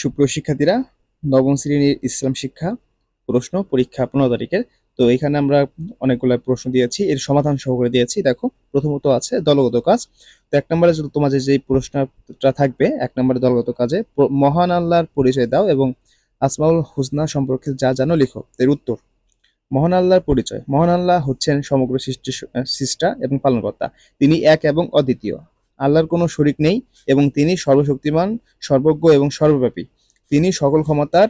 সুপ্রিয় শিক্ষার্থীরা, নবম শ্রেণির ইসলাম শিক্ষা প্রশ্ন পরীক্ষা পনেরো তারিখের। তো এখানে আমরা অনেকগুলো প্রশ্ন দিয়েছি, এর সমাধান সহকারে দিয়েছি। দেখো, প্রথমত আছে দলগত কাজ। তো এক নম্বরে তোমাদের যে প্রশ্নটা থাকবে, এক নম্বরে দলগত কাজে মহান আল্লাহর পরিচয় দাও এবং আসমাউল হুসনা সম্পর্কে যা জানো লিখো, এর উত্তর। মহান আল্লাহর পরিচয়। মহান আল্লাহ হচ্ছেন সমগ্র সৃষ্টি, সৃষ্টা এবং পালনকর্তা। তিনি এক এবং অদ্বিতীয়। আল্লাহর কোনো শরিক নেই এবং তিনি সর্বশক্তিমান, সর্বজ্ঞ এবং সর্বব্যাপী। তিনি সকল ক্ষমতার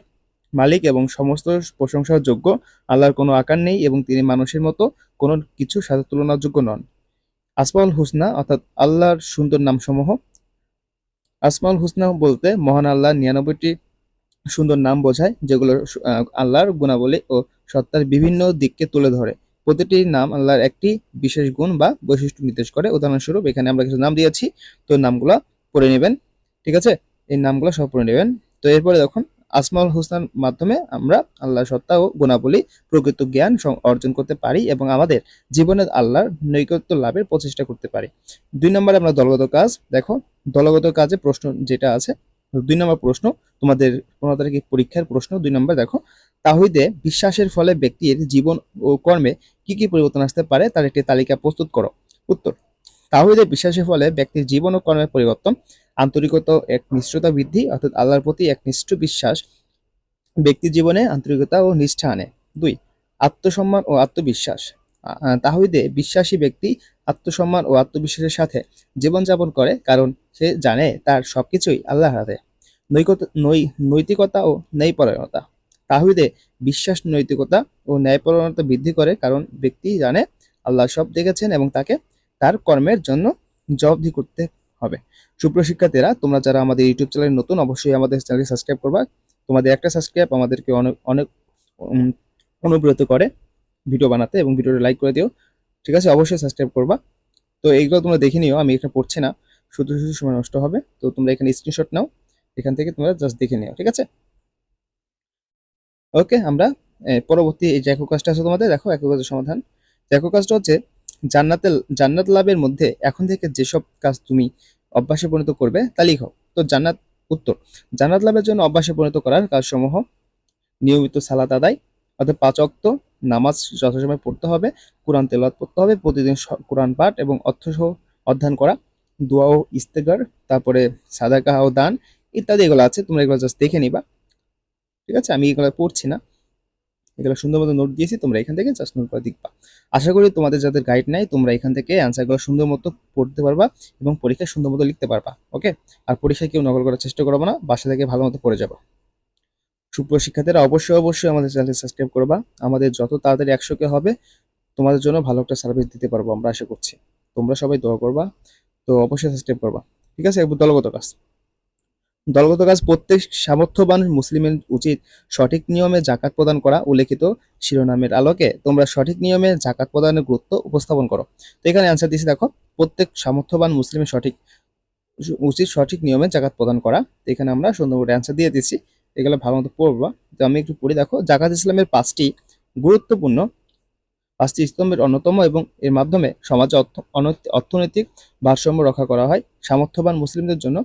মালিক এবং সমস্ত প্রশংসার যোগ্য আল্লাহর কোনো আকার নেই এবং তিনি মানুষের মতো কোনো কিছুর সাথে তুলনাযোগ্য নন। আসমাউল হুসনা অর্থাৎ আল্লাহর সুন্দর নামসমূহ। আসমাউল হুসনা বলতে মহান আল্লাহ নিরানব্বইটি সুন্দর নাম বোঝায়, যেগুলো আল্লাহর গুণাবলী ও সত্তার বিভিন্ন দিককে তুলে ধরে। প্রতিটি নাম আল্লাহর একটি বিশেষ গুণ বা বৈশিষ্ট্য নির্দেশ করে। উদাহরণস্বরূপ, এখানে আমরা কিছু নাম দিয়েছি, তো নামগুলো পড়ে নেবেন, ঠিক আছে? এই নামগুলো সব পড়ে নেবেন। তো এরপরে দেখুন আসমাউল হোসনার মাধ্যমে আমরা আল্লাহর সত্তা ও গুণাবলী, প্রকৃত জ্ঞান অর্জন করতে পারি এবং আমাদের জীবনে আল্লাহর নৈকত্য লাভের প্রচেষ্টা করতে পারি। দুই নম্বরে আমরা দলগত কাজ, দেখো, দলগত কাজে প্রশ্ন যেটা আছে দুই নম্বর প্রশ্ন, তোমাদের পনেরো তারিখে পরীক্ষার প্রশ্ন, দুই নম্বর দেখো। তাহিদে বিশ্বাসের ফলে ব্যক্তির জীবন ও কর্মে কি কি পরিবর্তন আসতে পারে, তার একটি তালিকা প্রস্তুত করো। উত্তর, তাহিদে বিশ্বাসের ফলে ব্যক্তির জীবন ও কর্মের পরিবর্তন, আন্তরিকতা এক নিষ্ঠতা বৃদ্ধি, অর্থাৎ আল্লাহর প্রতি এক নিষ্ঠ বিশ্বাস, ব্যক্তির জীবনে আন্তরিকতা ও নিষ্ঠা আনে। দুই, আত্মসম্মান ও আত্মবিশ্বাস। তাহিদে বিশ্বাসী ব্যক্তি আত্মসম্মান ও আত্মবিশ্বাসের সাথে জীবনযাপন করে কারণ সে জানে তার সবকিছুই আল্লাহর হাতে। নৈকত নৈ নৈতিকতা ও ন্যায়পরায়ণতা। তাহিদে বিশ্বাস নৈতিকতা ও ন্যায়পরায়ণতা বৃদ্ধি করে কারণ ব্যক্তি জানে আল্লাহ সব দেখেছেন এবং তাকে তার কর্মের জন্য জবাবদি করতে হবে। সুপ্রশিক্ষার্থীরা তোমরা যারা আমাদের ইউটিউব চ্যানেল নতুন অবশ্যই আমাদের চ্যানেলকে সাবস্ক্রাইব করবা। তোমাদের একটা সাবস্ক্রাইব আমাদেরকে অনেক অনেক উম, অনুপ্রেরিত করে। ভিডিও বানাতে এবং ভিডিওটা লাইক করে দিও। ঠিক আছে? অবশ্যই সাবস্ক্রাইব করবা। তো এইগুলো তোমরা দেখে নিও, আমি এটা পড়ছি না। শুধু শুধু সময় নষ্ট হবে। তো তোমরা এখানে স্ক্রিনশট নাও, এখান থেকে তোমরা জাস্ট দেখে নিও, ঠিক আছে? ওকে আমরা পরবর্তী এই একক কাজটা আছে তোমাদের। দেখো একক কাজের সমাধান। একক কাজটা হচ্ছে জান্নাতে জান্নাত লাভের মধ্যে এখন থেকে যেসব কাজ তুমি অভ্যাসে পরিণত করবে, তা লিখো। তো জান্নাত উত্তর। জান্নাত লাভের জন্য অভ্যাসে পরিণত করার কাজসমূহ, নিয়মিত সালাত আদায় অর্থাৎ পাঁচ অক্ত নামাজ যথাসময় পড়তে হবে, কোরআন তেলাওয়াত পড়তে হবে, প্রতিদিন কোরআন পাঠ এবং অর্থসহ অধ্যয়ন করা, দোয়া ও ইস্তেগার, তারপরে সাদাকা ও দান ইত্যাদি এগুলো আছে, তোমরা এগুলো জাস্ট দেখে নিবা। ঠিক আছে? আমি এগুলো পড়ছি না। এগুলো সুন্দর মতো নোট দিয়েছি, তোমরা এখান থেকে জাস্ট নোট করে দেখবা। আশা করি তোমাদের যাদের গাইড নাই, তোমরা এখান থেকে অ্যান্সারগুলো সুন্দর মতো পড়তে পারবা এবং পরীক্ষায় সুন্দর মতো লিখতে পারবা ওকে আর পরীক্ষায় কেউ নকল করার চেষ্টা করব না, বাসা থেকে ভালো মতো পড়ে যাবা। সুপ্রিয় শিক্ষার্থীরা, অবশ্যই অবশ্যই আমাদের চ্যানেল সাবস্ক্রাইব করবা। আমাদের যত তাড়াতাড়ি একশো কে হবে, তোমাদের জন্য ভালো একটা সার্ভিস দিতে পারব আমরা আশা করছি। তোমরা সবাই দোয়া করবা, তো অবশ্যই সাবস্ক্রাইব করবা। ঠিক আছে দলগত কাজ। দলগত কাজ, প্রত্যেক সামর্থ্যবান মুসলিমের উচিত সঠিক নিয়মে জাকাত প্রদান করা, উল্লেখিত শিরোনামের আলোকে তোমরা সঠিক নিয়মে জাকাত প্রদানের গুরুত্ব উপস্থাপন করো। তো এখানে অ্যান্সার দিয়েছি, দেখো, প্রত্যেক সামর্থ্যবান মুসলিমের সঠিক, উচিত সঠিক নিয়মে জাকাত প্রদান করা। এখানে আমরা সুন্দর করে অ্যান্সার দিয়ে দিচ্ছি এগুলো ভালো মতো পড়বা। তো আমি একটু পড়ে, দেখো। জাকাত ইসলামের পাঁচটি গুরুত্বপূর্ণ, পাঁচটি স্তম্ভের অন্যতম এবং এর মাধ্যমে সমাজে অর্থনৈতিক ভারসাম্য রক্ষা করা হয়। সামর্থ্যবান মুসলিমদের জন্য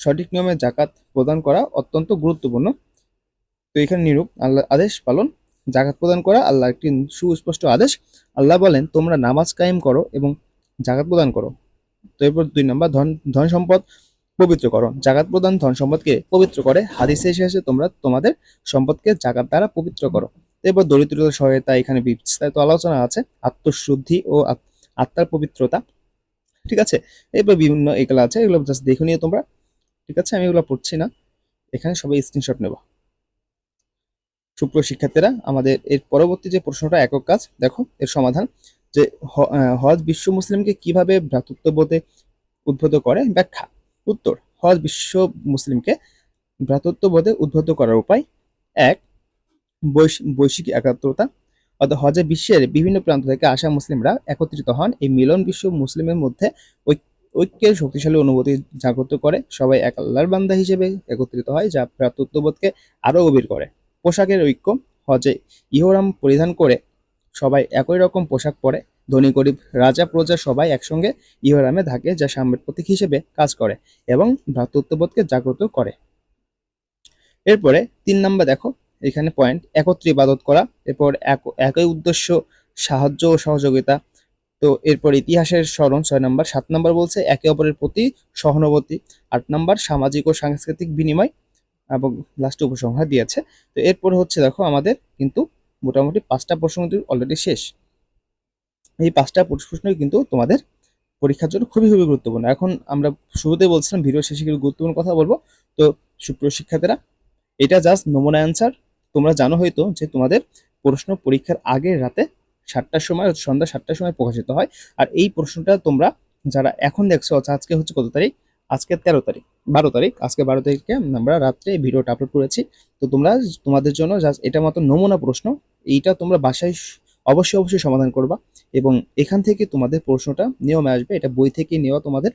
সঠিক নিয়মে জাকাত প্রদান করা অত্যন্ত গুরুত্বপূর্ণ। তো এখানে নিরূপ আল্লাহ আদেশ পালন, জাকাত প্রদান করা আল্লাহ একটি সুস্পষ্ট আদেশ। আল্লাহ বলেন, তোমরা নামাজ কায়েম করো এবং জাকাত প্রদান করো। তো এরপর দুই নম্বর, ধন ধন সম্পদ। পবিত্র করো জাকাত প্রদান ধন সম্পদকে পবিত্র করে। হাদিসে এসে তোমরা তোমাদের সম্পদকে জাকাত দ্বারা পবিত্র করো। এরপর দরিদ্রতা, সহায়তা, এখানে বিস্তারিত আলোচনা আছে। আত্মশুদ্ধি ও আত- আত্মার পবিত্রতা। ঠিক আছে? এরপর বিভিন্ন এগুলো আছে, এগুলো জাস্ট দেখে নিও তোমরা। ঠিক আছে? আমি এগুলো পড়ছি না। এখানে সবাই স্ক্রিনশট নেবা। সুপ্রিয় শিক্ষার্থীরা, আমাদের এর পরবর্তী যে প্রশ্নটা, একক কাজ, দেখো, এর সমাধান। যে হজ বিশ্ব মুসলিমকে কীভাবে ভ্রাতৃত্ববোধে উদ্বুদ্ধ করে? ব্যাখ্যা। উত্তর, হজ বিশ্ব মুসলিমকে ভ্রাতৃত্ববোধে উদ্বুদ্ধ করার উপায় এক, বৈশ- বৈশ্বিক একাত্মতা অর্থাৎ হজে বিশ্বের বিভিন্ন প্রান্ত থেকে আসা মুসলিমরা একত্রিত হন। এই মিলন বিশ্ব মুসলিমের মধ্যে ঐক- ঐক্যের শক্তিশালী অনুভূতি জাগ্রত করে। সবাই এক আল্লাহর বান্দা হিসেবে একত্রিত হয়, যা ভ্রাতৃত্ববোধকে আরও গভীর করে। পোশাকের ঐক্য, হজে ইহরাম পরিধান করে সবাই একই রকম পোশাক পরে। ধনী, গরিব, রাজা, প্রজা সবাই একসঙ্গে ইহরামে থাকে, যা সাম্যের প্রতীক হিসেবে কাজ করে এবং ভ্রাতৃত্ববোধকে জাগ্রত করে। এরপরে তিন নাম্বার দেখো, এখানে পয়েন্ট একত্রে ইবাদত করা, এরপর এক- একই উদ্দেশ্য, সাহায্য ও সহযোগিতা। তো এরপর ইতিহাসের স্মরণ, ছয় নম্বর, সাত নম্বর বলছে, একে অপরের প্রতি সহানুভূতি। আট নম্বর, সামাজিক ও সাংস্কৃতিক বিনিময় এবং লাস্টে উপসংহার দিয়েছে। তো এরপর হচ্ছে দেখো আমাদের কিন্তু মোটামুটি পাঁচটা কিন্তু অলরেডি শেষ। এই পাঁচটা প্রশ্নই কিন্তু তোমাদের পরীক্ষার জন্য খুবই খুবই গুরুত্বপূর্ণ। এখন আমরা শুরুতে বলছিলাম, ভিডিও শেষে কিছু গুরুত্বপূর্ণ কথা বলব। তো সুপ্রিয় শিক্ষার্থীরা, এটা জাস্ট নমুনা অ্যান্সার তোমরা জানো হয়তো যে তোমাদের প্রশ্ন পরীক্ষার আগের রাতে সাতটার সময় সন্ধ্যা সাতটার সময় প্রকাশিত হয়। আর এই প্রশ্নটা তোমরা যারা এখন দেখছ আজকে হচ্ছে কত তারিখ? আজকে তেরো তারিখ, বারো তারিখ। আজকে বারো তারিখে আমরা রাত্রে ভিডিওটা আপলোড করেছি। তো তোমরা তোমাদের জন্য জাস্ট এটা মতো নমুনা প্রশ্ন। এইটা তোমরা বাসায় অবশ্যই অবশ্যই সমাধান করবা এবং এখান থেকে তোমাদের প্রশ্নটা নিয়মে আসবে। এটা বই থেকে নেওয়া তোমাদের।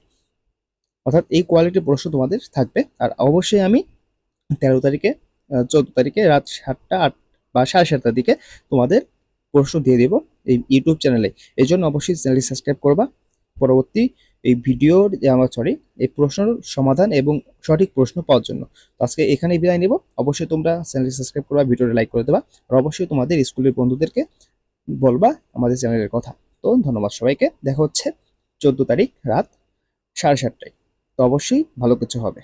অর্থাৎ এই কোয়ালিটির প্রশ্ন তোমাদের থাকবে। আর অবশ্যই আমি তেরো তারিখে চোদ্দ তারিখে রাত সাতটা আট বা সাড়ে সাতটার দিকে তোমাদের প্রশ্ন দিয়ে দেবো এই ইউটিউব চ্যানেলে এই জন্য অবশ্যই চ্যানেলটি সাবস্ক্রাইব করবা। পরবর্তী এই ভিডিওর আমার সরি এই প্রশ্নের সমাধান এবং সঠিক প্রশ্ন পাওয়ার জন্য। তো আজকে এখানেই বিদায় নেব। অবশ্যই তোমরা চ্যানেলটি সাবস্ক্রাইব করবা ভিডিওটা লাইক করে দেবা। আর অবশ্যই তোমাদের স্কুলের বন্ধুদেরকে বলবা আমাদের চ্যানেলের কথা। তো ধন্যবাদ সবাইকে। দেখা হচ্ছে চোদ্দ তারিখ রাত সাড়ে সাতটায়। তো অবশ্যই ভালো কিছু হবে।